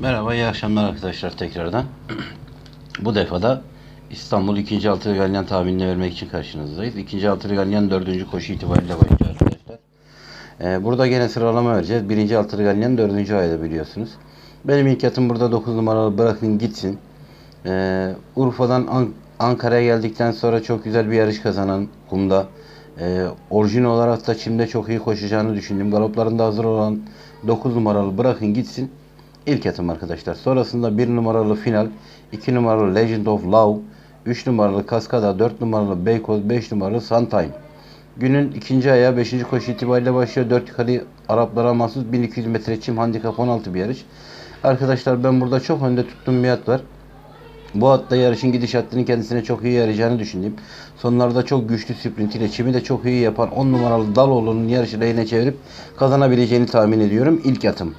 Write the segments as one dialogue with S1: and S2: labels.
S1: Merhaba, iyi akşamlar arkadaşlar tekrardan. Bu defada İstanbul 2. Altı Galyan tahminini vermek için karşınızdayız. 2. Altı Galyan 4. koşu itibariyle başlıyor arkadaşlar. Ee, burada gene sıralama vereceğiz. 1. Altı Galyan 4. ayda biliyorsunuz. Benim ilk yatım burada 9 numaralı bırakın gitsin. Ee, Urfa'dan An- Ankara'ya geldikten sonra çok güzel bir yarış kazanan kumda. Ee, orijin olarak da çimde çok iyi koşacağını düşündüm. Galoplarında hazır olan 9 numaralı bırakın gitsin. İlk atım arkadaşlar. Sonrasında 1 numaralı final, 2 numaralı Legend of Love, 3 numaralı Kaskada, 4 numaralı Beykoz, 5 numaralı Suntime. Günün ikinci ayağı 5. koşu itibariyle başlıyor. 4 yukarı Araplara mahsus 1200 metre çim handikap 16 bir yarış. Arkadaşlar ben burada çok önde tuttuğum bir at var. Bu hatta yarışın gidişatının kendisine çok iyi yarayacağını düşündüm. Sonlarda çok güçlü sprintiyle çimi de çok iyi yapan 10 numaralı Daloğlu'nun yarışı lehine çevirip kazanabileceğini tahmin ediyorum. İlk atım.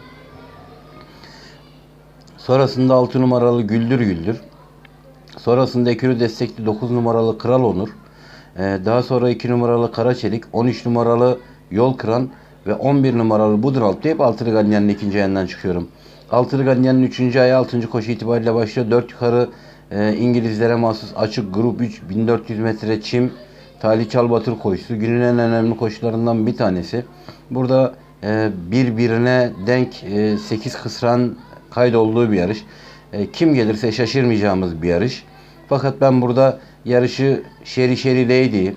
S1: Sonrasında 6 numaralı Güldür Güldür. Sonrasında Ekürü destekli 9 numaralı Kral Onur. Ee, daha sonra 2 numaralı Karaçelik, 13 numaralı Yol Kıran ve 11 numaralı Budunalp deyip Altılı Ganyan'ın ikinci ayından çıkıyorum. Altılı Ganyan'ın 3. ayı 6. koşu itibariyle başlıyor. 4 yukarı e, İngilizlere mahsus açık grup 3 1400 metre çim Talih Çalbatır koşusu. Günün en önemli koşularından bir tanesi. Burada e, birbirine denk e, 8 kısran kaydolduğu bir yarış. E, kim gelirse şaşırmayacağımız bir yarış. Fakat ben burada yarışı Sherry Sherry Lady, e,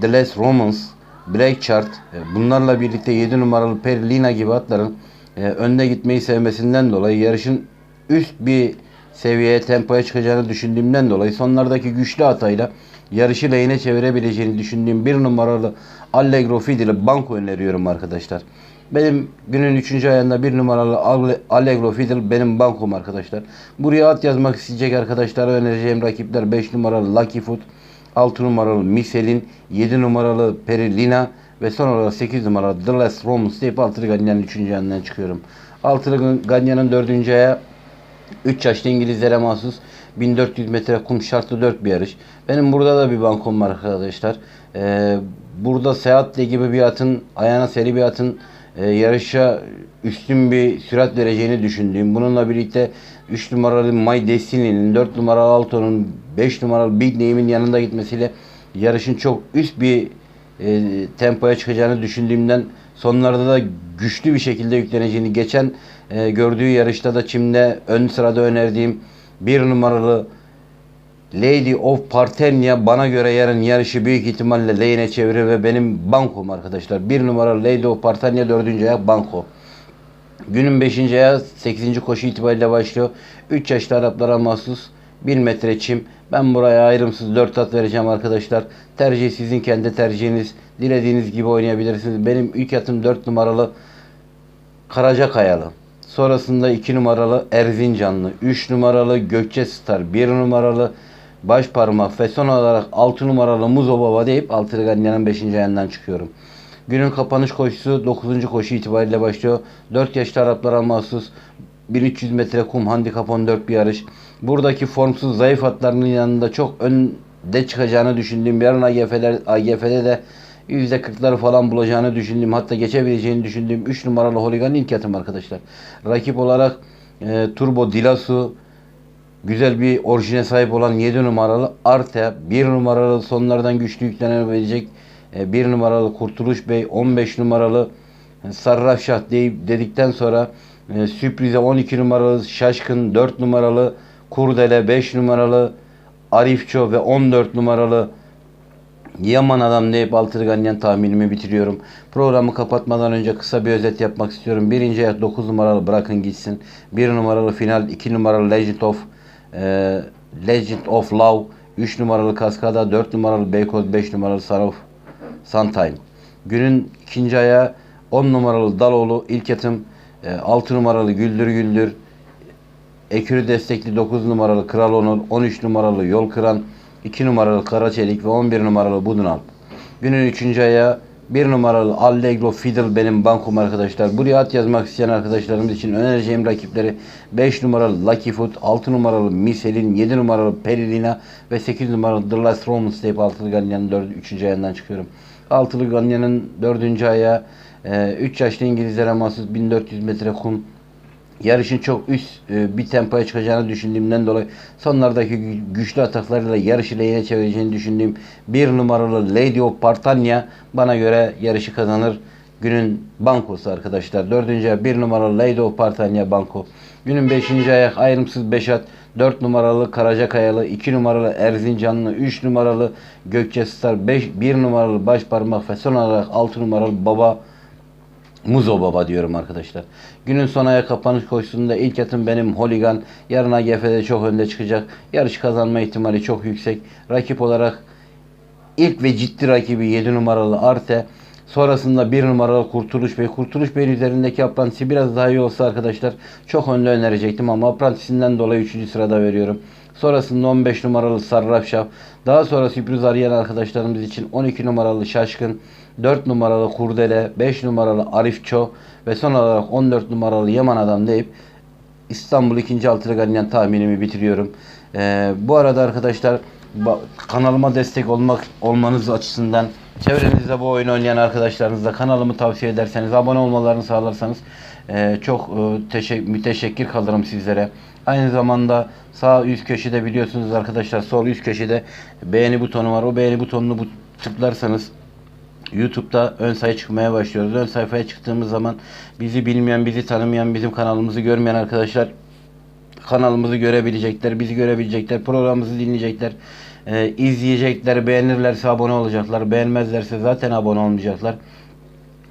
S1: The Last Romans, Black Chart e, bunlarla birlikte 7 numaralı Perlina gibi atların e, önde gitmeyi sevmesinden dolayı yarışın üst bir seviyeye tempoya çıkacağını düşündüğümden dolayı sonlardaki güçlü atayla yarışı lehine çevirebileceğini düşündüğüm bir numaralı Allegro Fidel'i banko öneriyorum arkadaşlar. Benim günün 3. ayında bir numaralı Alle- Allegro Fiddle benim bankom arkadaşlar. Buraya at yazmak isteyecek arkadaşlara önereceğim rakipler 5 numaralı Lucky Foot, 6 numaralı Michelin, 7 numaralı Perilina ve son olarak 8 numaralı The Last Romans deyip Altılı Ganyan'ın 3. ayından çıkıyorum. Altılı Ganyan'ın 4. aya 3 yaşlı İngilizlere mahsus 1400 metre kum şartlı 4 bir yarış. Benim burada da bir bankom var arkadaşlar. Ee, burada Seat gibi bir atın, ayağına seri bir atın e, yarışa üstün bir sürat vereceğini düşündüğüm. Bununla birlikte 3 numaralı My Destiny'nin, 4 numaralı Alto'nun, 5 numaralı Big Name'in yanında gitmesiyle yarışın çok üst bir e, tempoya çıkacağını düşündüğümden sonlarda da güçlü bir şekilde yükleneceğini geçen e, gördüğü yarışta da çimde ön sırada önerdiğim bir numaralı Lady of Parthenia bana göre yarın yarışı büyük ihtimalle lehine çevirir ve benim bankom arkadaşlar. Bir numaralı Lady of Parthenia dördüncü ayak banko. Günün 5. ayağı 8. koşu itibariyle başlıyor. 3 yaşlı Araplara mahsus 1 metre çim. Ben buraya ayrımsız 4 at vereceğim arkadaşlar. Tercih sizin kendi tercihiniz. Dilediğiniz gibi oynayabilirsiniz. Benim ilk atım 4 numaralı Karaca Kayalı. Sonrasında 2 numaralı Erzincanlı, 3 numaralı Gökçe Star, 1 numaralı Baş Parmak ve son olarak 6 numaralı Muzo Baba deyip Altılı Ganyan'ın 5. ayından çıkıyorum. Günün kapanış koşusu 9. koşu itibariyle başlıyor. 4 yaşlı Araplara mahsus 1300 metre kum handikap 14 bir yarış. Buradaki formsuz zayıf atlarının yanında çok önde çıkacağını düşündüğüm yarın AGF'ler, AGF'de de %40'ları falan bulacağını düşündüğüm hatta geçebileceğini düşündüğüm 3 numaralı Holigan ilk atım arkadaşlar. Rakip olarak e, Turbo Dilasu güzel bir orijine sahip olan 7 numaralı Arte, 1 numaralı sonlardan güçlü yüklenebilecek 1 numaralı Kurtuluş Bey, 15 numaralı Sarraf Şah deyip dedikten sonra e, sürprize 12 numaralı Şaşkın, 4 numaralı Kurdele, 5 numaralı Arifço ve 14 numaralı Yaman adam deyip Altılı Ganyan tahminimi bitiriyorum. Programı kapatmadan önce kısa bir özet yapmak istiyorum. Birinci ayak 9 numaralı bırakın gitsin. 1 numaralı final, 2 numaralı Legend of e, Legend of Love, 3 numaralı Kaskada, 4 numaralı Beykoz, 5 numaralı Sarov Suntime. Günün ikinci ayağı 10 numaralı Daloğlu ilk yatım, e, 6 numaralı Güldür Güldür, Ekürü destekli 9 numaralı Kral Onur, 13 numaralı Yol Kıran, 2 numaralı Karaçelik ve 11 numaralı Budunalp. Günün 3. ayağı 1 numaralı Allegro Fiddle benim bankom arkadaşlar. Buraya at yazmak isteyen arkadaşlarımız için önereceğim rakipleri 5 numaralı Lucky Foot, 6 numaralı Michelin, 7 numaralı Perilina ve 8 numaralı The Last Roman deyip altılı Ganyan'ın 4. 3. ayından çıkıyorum. Altılı Ganyan'ın 4. ayağı 3 yaşlı İngilizlere mahsus 1400 metre kum yarışın çok üst e, bir tempoya çıkacağını düşündüğümden dolayı sonlardaki gü- güçlü ataklarıyla yarışı lehine çevireceğini düşündüğüm bir numaralı Lady of Partanya bana göre yarışı kazanır. Günün bankosu arkadaşlar. Dördüncü bir numaralı Lady of Partanya banko. Günün beşinci ayak ayrımsız Beşat. 4 numaralı Karacakayalı, 2 numaralı Erzincanlı, 3 numaralı Gökçe Star, 5, 1 numaralı Başparmak ve son olarak 6 numaralı Baba Muzo Baba diyorum arkadaşlar. Günün son aya kapanış koşusunda ilk atım benim Holigan. Yarın AGF'de çok önde çıkacak. Yarış kazanma ihtimali çok yüksek. Rakip olarak ilk ve ciddi rakibi 7 numaralı Arte. Sonrasında 1 numaralı Kurtuluş Bey. Kurtuluş Bey'in üzerindeki aprantisi biraz daha iyi olsa arkadaşlar çok önde önerecektim ama aprantisinden dolayı 3. sırada veriyorum. Sonrasında 15 numaralı Sarraf Şah. Daha sonra sürpriz arayan arkadaşlarımız için 12 numaralı Şaşkın, 4 numaralı Kurdele, 5 numaralı Arif Ço ve son olarak 14 numaralı Yaman Adam deyip İstanbul 2. Altılı Ganyan tahminimi bitiriyorum. Ee, bu arada arkadaşlar kanalıma destek olmak olmanız açısından çevrenizde bu oyun oynayan arkadaşlarınızla kanalımı tavsiye ederseniz abone olmalarını sağlarsanız e, çok e, teşekkür müteşekkir kalırım sizlere. Aynı zamanda sağ üst köşede biliyorsunuz arkadaşlar sol üst köşede beğeni butonu var. O beğeni butonunu bu tıklarsanız YouTube'da ön sayı çıkmaya başlıyoruz. Ön sayfaya çıktığımız zaman bizi bilmeyen, bizi tanımayan, bizim kanalımızı görmeyen arkadaşlar kanalımızı görebilecekler, bizi görebilecekler, programımızı dinleyecekler, e, izleyecekler, beğenirlerse abone olacaklar, beğenmezlerse zaten abone olmayacaklar.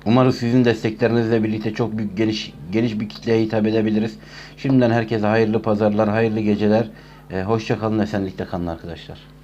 S1: Umarız sizin desteklerinizle birlikte çok büyük geniş geniş bir kitleye hitap edebiliriz. Şimdiden herkese hayırlı pazarlar, hayırlı geceler. E, hoşça kalın, esenlikle kalın arkadaşlar.